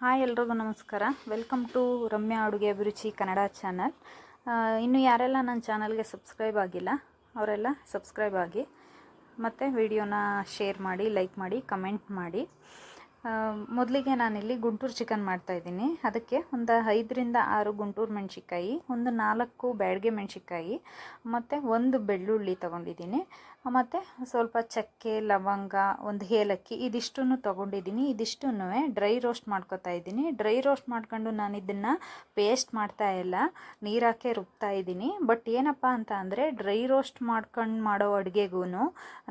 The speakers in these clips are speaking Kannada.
ಹಾಯ್ ಎಲ್ರಿಗೂ ನಮಸ್ಕಾರ. ವೆಲ್ಕಮ್ ಟು ರಮ್ಯಾ ಅಡುಗೆ ಅಭಿರುಚಿ ಕನ್ನಡ ಚಾನಲ್ ಇನ್ನು ಯಾರೆಲ್ಲ ನನ್ನ ಚಾನಲ್ಗೆ ಸಬ್ಸ್ಕ್ರೈಬ್ ಆಗಿಲ್ಲ, ಅವರೆಲ್ಲ ಸಬ್ಸ್ಕ್ರೈಬ್ ಆಗಿ, ಮತ್ತು ವಿಡಿಯೋನ ಶೇರ್ ಮಾಡಿ ಲೈಕ್ ಮಾಡಿ ಕಮೆಂಟ್ ಮಾಡಿ. ಮೊದಲಿಗೆ ನಾನಿಲ್ಲಿ ಗುಂಟೂರು ಚಿಕನ್ ಮಾಡ್ತಾಯಿದ್ದೀನಿ ಅದಕ್ಕೆ ಒಂದು ಐದರಿಂದ ಆರು ಗುಂಟೂರು ಮೆಣಸಿಕಾಯಿ ಒಂದು ನಾಲ್ಕು ಬ್ಯಾಡಗೆ ಮೆಣಸಿಕಾಯಿ ಮತ್ತು ಒಂದು ಬೆಳ್ಳುಳ್ಳಿ ತೊಗೊಂಡಿದ್ದೀನಿ. ಮತ್ತು ಸ್ವಲ್ಪ ಚಕ್ಕೆ, ಲವಂಗ, ಒಂದು ಏಲಕ್ಕಿ ಇದಿಷ್ಟನ್ನು ತೊಗೊಂಡಿದ್ದೀನಿ. ಇದಿಷ್ಟೂ ಡ್ರೈ ರೋಸ್ಟ್ ಮಾಡ್ಕೊತಾ ಇದ್ದೀನಿ. ಡ್ರೈ ರೋಸ್ಟ್ ಮಾಡ್ಕೊಂಡು ನಾನು ಇದನ್ನು ಪೇಸ್ಟ್ ಮಾಡ್ತಾ ಇಲ್ಲ. ನೀರಾಕೆ ರುಬ್ತಾ ಇದ್ದೀನಿ. ಬಟ್ ಏನಪ್ಪ ಅಂತ ಅಂದರೆ ಡ್ರೈ ರೋಸ್ಟ್ ಮಾಡ್ಕೊಂಡು ಮಾಡೋ ಅಡುಗೆಗೂ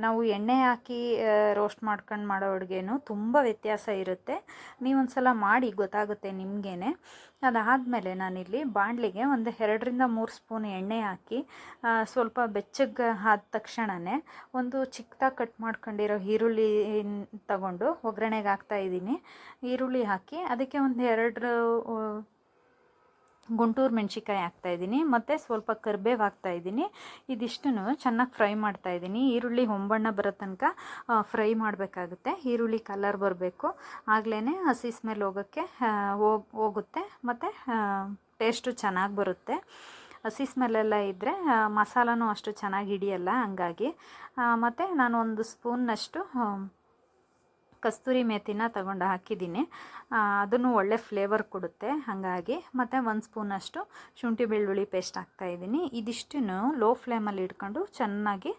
ನಾವು ಎಣ್ಣೆ ಹಾಕಿ ರೋಸ್ಟ್ ಮಾಡ್ಕೊಂಡು ಮಾಡೋ ಅಡುಗೆನೂ ತುಂಬ ವ್ಯತ್ಯಾಸ ಇರುತ್ತೆ. ನೀವೊಂದು ಸಲ ಮಾಡಿ ಗೊತ್ತಾಗುತ್ತೆ ನಿಮಗೇನೆ. ಅದಾದಮೇಲೆ ನಾನಿಲ್ಲಿ ಬಾಣಲಿಗೆ ಒಂದು ಎರಡರಿಂದ ಮೂರು ಸ್ಪೂನ್ ಎಣ್ಣೆ ಹಾಕಿ ಸ್ವಲ್ಪ ಬೆಚ್ಚಗೆ ಆದ ತಕ್ಷಣವೇ ಒಂದು ಚಿಕ್ಕದಾಗಿ ಕಟ್ ಮಾಡ್ಕೊಂಡಿರೋ ಈರುಳ್ಳಿ ತಗೊಂಡು ಒಗ್ಗರಣೆಗೆ ಹಾಕ್ತಾ ಇದ್ದೀನಿ. ಈರುಳ್ಳಿ ಹಾಕಿ ಅದಕ್ಕೆ ಒಂದು ಎರಡು ಗುಂಟೂರು ಮೆಣಸಿಕಾಯಿ ಹಾಕ್ತಾಯಿದ್ದೀನಿ ಮತ್ತು ಸ್ವಲ್ಪ ಕರಿಬೇವು ಹಾಕ್ತಾಯಿದ್ದೀನಿ ಇದಿಷ್ಟನ್ನು ಚೆನ್ನಾಗಿ ಫ್ರೈ ಮಾಡ್ತಾಯಿದ್ದೀನಿ ಈರುಳ್ಳಿ ಹೊಂಬಣ್ಣ ಬರೋ ತನಕ ಫ್ರೈ ಮಾಡಬೇಕಾಗುತ್ತೆ. ಈರುಳ್ಳಿ ಕಲರ್ ಬರಬೇಕು. ಆಗಲೇ ಹಸಿ ಸ್ಮೆಲ್ ಹೋಗೋಕ್ಕೆ ಹೋಗ್, ಹೋಗುತ್ತೆ. ಮತ್ತು ಟೇಸ್ಟು ಚೆನ್ನಾಗಿ ಬರುತ್ತೆ. ಹಸಿ ಸ್ಮೆಲ್ಲೆಲ್ಲ ಇದ್ದರೆ ಮಸಾಲನೂ ಅಷ್ಟು ಚೆನ್ನಾಗಿ ಹಿಡಿಯಲ್ಲ ಹಂಗಾಗಿ. ಮತ್ತು ಒಂದು ಸ್ಪೂನ್ನಷ್ಟು ಕಸ್ತೂರಿ ಮೇಥಿನ ತಗೊಂಡು ಹಾಕಿದ್ದೀನಿ. ಅದನ್ನು ಒಳ್ಳೆ ಫ್ಲೇವರ್ ಕೊಡುತ್ತೆ. ಹಾಗಾಗಿ ಮತ್ತು ಒಂದು ಸ್ಪೂನಷ್ಟು ಶುಂಠಿ ಬೆಳ್ಳುಳ್ಳಿ ಪೇಸ್ಟ್ ಹಾಕ್ತಾಯಿದ್ದೀನಿ ಇದಿಷ್ಟನ್ನು ಲೋ ಫ್ಲೇಮಲ್ಲಿ ಇಟ್ಕೊಂಡು ಚೆನ್ನಾಗಿ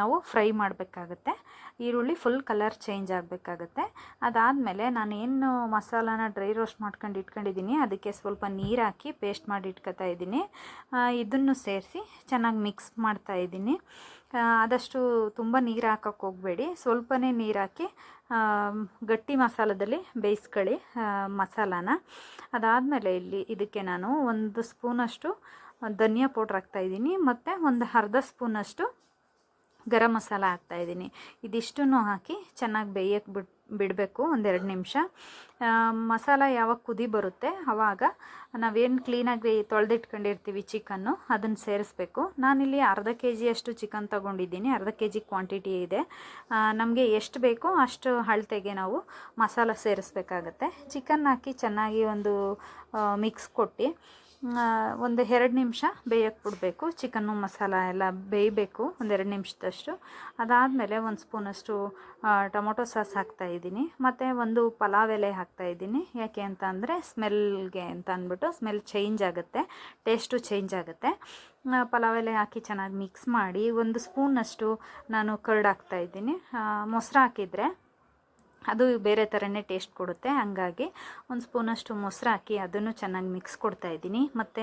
ನಾವು ಫ್ರೈ ಮಾಡಬೇಕಾಗತ್ತೆ. ಈರುಳ್ಳಿ ಫುಲ್ ಕಲರ್ ಚೇಂಜ್ ಆಗಬೇಕಾಗತ್ತೆ. ಅದಾದಮೇಲೆ ನಾನು ಏನು ಮಸಾಲಾನ ಡ್ರೈ ರೋಸ್ಟ್ ಮಾಡ್ಕೊಂಡು ಇಟ್ಕೊಂಡಿದ್ದೀನಿ, ಅದಕ್ಕೆ ಸ್ವಲ್ಪ ನೀರು ಹಾಕಿ ಪೇಸ್ಟ್ ಮಾಡಿ ಇಟ್ಕೊತಾ ಇದ್ದೀನಿ. ಇದನ್ನು ಸೇರಿಸಿ ಚೆನ್ನಾಗಿ ಮಿಕ್ಸ್ ಮಾಡ್ತಾ ಇದ್ದೀನಿ. ಆದಷ್ಟು ತುಂಬ ನೀರು ಹಾಕೋಕ್ಕೆ ಹೋಗಬೇಡಿ. ಸ್ವಲ್ಪನೇ ನೀರು ಹಾಕಿ ಗಟ್ಟಿ ಮಸಾಲದಲ್ಲಿ ಬೇಯಿಸ್ಕೊಳ್ಳಿ ಮಸಾಲಾನ. ಅದಾದಮೇಲೆ ಇಲ್ಲಿ ಇದಕ್ಕೆ ನಾನು ಒಂದು ಸ್ಪೂನಷ್ಟು ಧನಿಯಾ ಪೌಡ್ರ್ ಹಾಕ್ತಾಯಿದ್ದೀನಿ ಮತ್ತು ಒಂದು ಅರ್ಧ ಸ್ಪೂನಷ್ಟು ಗರಂ ಮಸಾಲ ಹಾಕ್ತಾಯಿದ್ದೀನಿ ಇದಿಷ್ಟನ್ನು ಹಾಕಿ ಚೆನ್ನಾಗಿ ಬೇಯಕ್ಕೆ ಬಿಟ್ ಬಿಡಬೇಕು, ಒಂದೆರಡು ನಿಮಿಷ. ಮಸಾಲ ಯಾವಾಗ ಕುದಿ ಬರುತ್ತೆ ಆವಾಗ ನಾವೇನು ಕ್ಲೀನಾಗಿ ತೊಳೆದಿಟ್ಕೊಂಡಿರ್ತೀವಿ ಚಿಕನ್ನು, ಅದನ್ನು ಸೇರಿಸ್ಬೇಕು. ನಾನಿಲ್ಲಿ ಅರ್ಧ ಕೆ ಜಿಯಷ್ಟು ಚಿಕನ್ ತೊಗೊಂಡಿದ್ದೀನಿ, ಅರ್ಧ ಕೆ ಜಿ ಕ್ವಾಂಟಿಟಿ ಇದೆ ನಮಗೆ ಎಷ್ಟು ಬೇಕೋ ಅಷ್ಟು ಅಳತೆಗೆ ನಾವು ಮಸಾಲ ಸೇರಿಸ್ಬೇಕಾಗತ್ತೆ. ಚಿಕನ್ ಹಾಕಿ ಚೆನ್ನಾಗಿ ಒಂದು ಮಿಕ್ಸ್ ಕೊಟ್ಟು ಒಂದು ಎರಡು ನಿಮಿಷ ಬೇಯಕ್ಕೆ ಬಿಡಬೇಕು. ಚಿಕನ್ನು ಮಸಾಲ ಎಲ್ಲ ಬೇಯಬೇಕು ಒಂದೆರಡು ನಿಮಿಷದಷ್ಟು. ಅದಾದಮೇಲೆ ಒಂದು ಸ್ಪೂನಷ್ಟು ಟೊಮೊಟೊ ಸಾಸ್ ಹಾಕ್ತಾಯಿದ್ದೀನಿ ಮತ್ತು ಒಂದು ಪಲಾವ್ ಎಲೆ ಹಾಕ್ತಾಯಿದ್ದೀನಿ ಯಾಕೆ ಅಂತ ಅಂದರೆ ಸ್ಮೆಲ್ಗೆ ಅಂತ ಅಂದ್ಬಿಟ್ಟು ಸ್ಮೆಲ್ ಚೇಂಜ್ ಆಗುತ್ತೆ ಟೇಸ್ಟು ಚೇಂಜ್ ಆಗುತ್ತೆ. ಪಲಾವ್ ಎಲೆ ಹಾಕಿ ಚೆನ್ನಾಗಿ ಮಿಕ್ಸ್ ಮಾಡಿ ಒಂದು ಸ್ಪೂನಷ್ಟು ನಾನು ಕರ್ಡ್ ಹಾಕ್ತಾಯಿದ್ದೀನಿ ಮೊಸರು ಹಾಕಿದರೆ ಅದು ಬೇರೆ ಥರನೇ ಟೇಸ್ಟ್ ಕೊಡುತ್ತೆ. ಹಂಗಾಗಿ ಒಂದು ಸ್ಪೂನಷ್ಟು ಮೊಸರು ಹಾಕಿ ಅದನ್ನು ಚೆನ್ನಾಗಿ ಮಿಕ್ಸ್ ಕೊಡ್ತಾ ಇದ್ದೀನಿ. ಮತ್ತು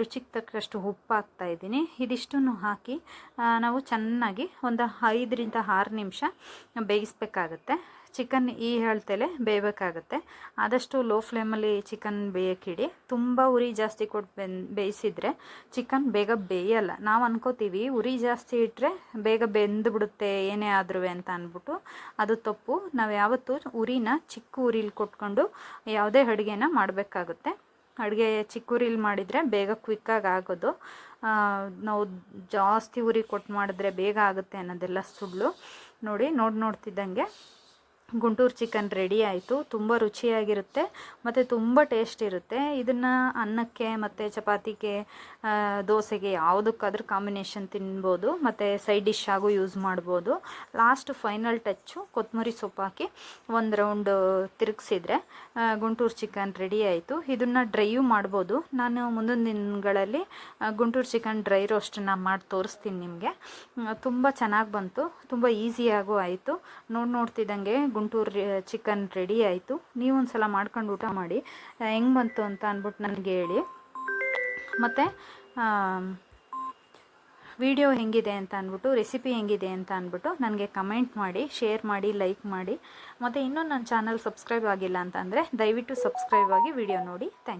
ರುಚಿಗೆ ತಕ್ಕಷ್ಟು ಉಪ್ಪು ಹಾಕ್ತಾ ಇದ್ದೀನಿ. ಇದಿಷ್ಟನ್ನು ಹಾಕಿ ನಾವು ಚೆನ್ನಾಗಿ ಒಂದು ಐದರಿಂದ ಆರು ನಿಮಿಷ ಬೇಯಿಸ್ಬೇಕಾಗತ್ತೆ. ಚಿಕನ್ ಈ ಹೇಳ್ತೇಲೆ ಬೇಯಬೇಕಾಗತ್ತೆ. ಆದಷ್ಟು ಲೋ ಫ್ಲೇಮಲ್ಲಿ ಚಿಕನ್ ಬೇಯಕ್ಕಿಡಿ. ತುಂಬ ಉರಿ ಜಾಸ್ತಿ ಕೊಟ್ಟು ಬೆನ್, ಬೇಯಿಸಿದರೆ ಚಿಕನ್ ಬೇಗ ಬೇಯಲ್ಲ. ನಾವು ಅನ್ಕೋತೀವಿ ಉರಿ ಜಾಸ್ತಿ ಇಟ್ಟರೆ ಬೇಗ ಬೆಂದು ಬಿಡುತ್ತೆ, ಏನೇ ಆದ್ರೂ ಅಂತ ಅಂದ್ಬಿಟ್ಟು ಅದು ತಪ್ಪು. ನಾವು ಯಾವತ್ತೂ ಉರಿನ ಚಿಕ್ಕ ಉರಿಲಿ ಕೊಟ್ಕೊಂಡು ಯಾವುದೇ ಅಡುಗೆನ ಮಾಡಬೇಕಾಗುತ್ತೆ. ಅಡುಗೆ ಚಿಕ್ಕ ಉರಿಲಿ ಮಾಡಿದರೆ ಬೇಗ ಕ್ವಿಕ್ಕಾಗಿ ಆಗೋದು. ನಾವು ಜಾಸ್ತಿ ಉರಿ ಕೊಟ್ಟು ಮಾಡಿದ್ರೆ ಬೇಗ ಆಗುತ್ತೆ ಅನ್ನೋದೆಲ್ಲ ಸುಳ್ಳು. ನೋಡಿ ನೋಡಿ, ನೋಡ್ತಿದ್ದಂಗೆ. ಗುಂಟೂರು ಚಿಕನ್ ರೆಡಿ ಆಯಿತು. ತುಂಬ ರುಚಿಯಾಗಿರುತ್ತೆ, ಮತ್ತು ತುಂಬ ಟೇಸ್ಟ್ ಇರುತ್ತೆ. ಇದನ್ನು ಅನ್ನಕ್ಕೆ ಮತ್ತು ಚಪಾತಿಗೆ ದೋಸೆಗೆ ಯಾವುದಕ್ಕಾದ್ರೂ ಕಾಂಬಿನೇಷನ್ ತಿನ್ಬೋದು, ಮತ್ತು ಸೈಡ್ ಡಿಶ್ ಆಗು ಯೂಸ್ ಮಾಡ್ಬೋದು. ಲಾಸ್ಟ್ ಫೈನಲ್ ಟಚ್ಚು ಕೊತ್ತಂಬರಿ ಸೊಪ್ಪು ಹಾಕಿ ಒಂದು ರೌಂಡ್ ತಿರುಗಿಸಿದ್ರೆ ಗುಂಟೂರು ಚಿಕನ್ ರೆಡಿ ಆಯಿತು. ಇದನ್ನು ಡ್ರೈಯೂ ಮಾಡ್ಬೋದು. ನಾನು ಮುಂದಿನ ದಿನಗಳಲ್ಲಿ ಗುಂಟೂರು ಚಿಕನ್ ಡ್ರೈ ರೋಸ್ಟನ್ನು ಮಾಡಿ ತೋರಿಸ್ತೀನಿ ನಿಮಗೆ. ತುಂಬ ಚೆನ್ನಾಗಿ ಬಂತು, ತುಂಬ ಈಸಿಯಾಗೂ ಆಯಿತು. ನೋಡಿ ನೋಡ್ತಿದ್ದಂಗೆ ಗುಂಟೂರು ಚಿಕನ್ ರೆಡಿ ಆಯಿತು. ನೀವು ಒಂದು ಸಲ ಮಾಡ್ಕೊಂಡು ಊಟ ಮಾಡಿ. ಹೆಂಗೆ ಬಂತು ಅಂತ ಅಂದ್ಬಿಟ್ಟು ನನಗೆ ಹೇಳಿ. ಮತ್ತು ವಿಡಿಯೋ ಹೆಂಗಿದೆ ಅಂತ ಅಂದ್ಬಿಟ್ಟು, ರೆಸಿಪಿ ಹೆಂಗಿದೆ ಅಂತ ಅಂದ್ಬಿಟ್ಟು ನನಗೆ ಕಮೆಂಟ್ ಮಾಡಿ, ಶೇರ್ ಮಾಡಿ, ಲೈಕ್ ಮಾಡಿ. ಮತ್ತು ಇನ್ನೂ ನನ್ನ ಚಾನಲ್ ಸಬ್ಸ್ಕ್ರೈಬ್ ಆಗಿಲ್ಲ ಅಂತಂದರೆ ದಯವಿಟ್ಟು ಸಬ್ಸ್ಕ್ರೈಬ್ ಆಗಿ ವಿಡಿಯೋ ನೋಡಿ. ಥ್ಯಾಂಕ್